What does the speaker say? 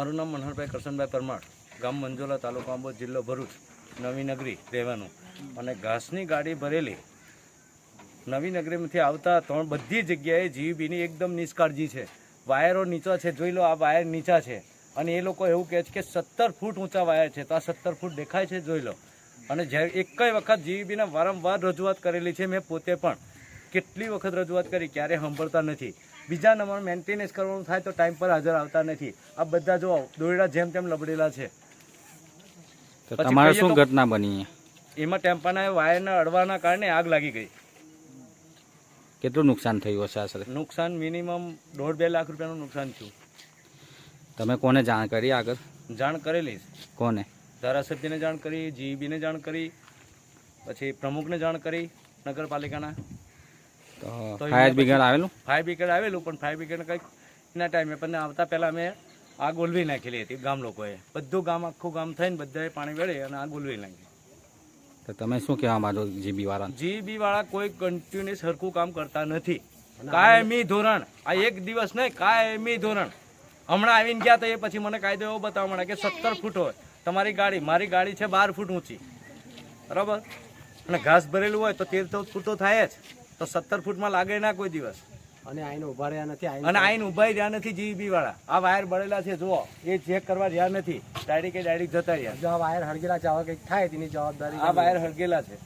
મારું નામ મનહરભાઈ કરશનભાઈ પરમાર. ગામ મંજોલા તાલુકા આંબોદ, જિલ્લો ભરૂચ. નવી નગરી રહેવાનું. અને ઘાસની ગાડી ભરેલી. નવી નગરીમાંથી આવતા ત્રણ બધી જગ્યાએ જીવીબીની એકદમ નિષ્કાળજી છે. વાયરો નીચા છે, જોઈ લો આ વાયર નીચા છે. અને એ લોકો એવું કહે છે કે સત્તર ફૂટ ઊંચા વાયર છે, તો આ સત્તર ફૂટ દેખાય છે, જોઈ લો. અને જ્યારે એકય વખત જીવીબીને વારંવાર રજૂઆત કરેલી છે, મેં પોતે પણ. કેટલી વખત રજૂઆત કરી ક્યારે સાંભળતા નથી. બીજા નંબર મેન્ટેનન્સ કરવાનું થાય તો ટાઈમ પર હાજર આવતા નથી. આ બધા જો દોરડા જેમ તેમ લબડેલા છે. તમારે શું ઘટના બની એમાં ટેમ્પાના વાયરના અડવાના કારણે આગ લાગી ગઈ. કેટલું નુકસાન થયું હશે આશરે? નુકસાન મિનિમમ દોઢ બે લાખ રૂપિયાનું નુકસાન થયું. તમે કોને જાણ કરી આગળ? જાણ કરેલી. કોને? ધારાસભ્યને જાણ કરી જીઈબીને જાણ કરી પછી પ્રમુખને જાણ કરી નગરપાલિકાના. તો ફાયર બ્રિગેડ આવેલું? ફાયર બ્રિગેડ આવેલું પણ ફાયર બ્રિગેડ કંઈક એના ટાઈમે પણ આવતા પહેલાં મેં આગ ઓલવી નાખેલી હતી ગામ લોકોએ. બધું ગામ આખું ગામ થઈને બધાએ પાણી વેળે અને આગ ઓલવી નાખી. તો તમે શું કહેવા માંગો જીબી વાળા જીબી વાળા કોઈ કન્ટિન્યુઅસ સરખું કામ કરતા નથી. કાયમી ધોરણ. આ એક દિવસ નહીં કાયમી ધોરણ. હમણાં આવીને ગયા તો એ પછી મને કાયદો એવો બતાવવા મળે કે સત્તર ફૂટ હોય. તમારી ગાડી મારી ગાડી છે બાર ફૂટ ઊંચી. બરાબર? અને ઘાસ ભરેલું હોય તો તેર ચૌદ ફૂટ તો થાય જ. તો સત્તર ફૂટમાં લાગે ના કોઈ દિવસ. અને આઈને ઊભા રહ્યા નથી અને આઈને ઊભા રહ્યા નથી જીબી વાળા આ વાયર બળેલા છે જુઓ. એ ચેક કરવા રહ્યા નથી. ડાયરેક્ટ કે ડાયરેક્ટ જતા રહ્યા. જો આ વાયર હળગેલા છે આવા કંઈક થાય તેની જવાબદારી આ વાયર હળગેલા છે.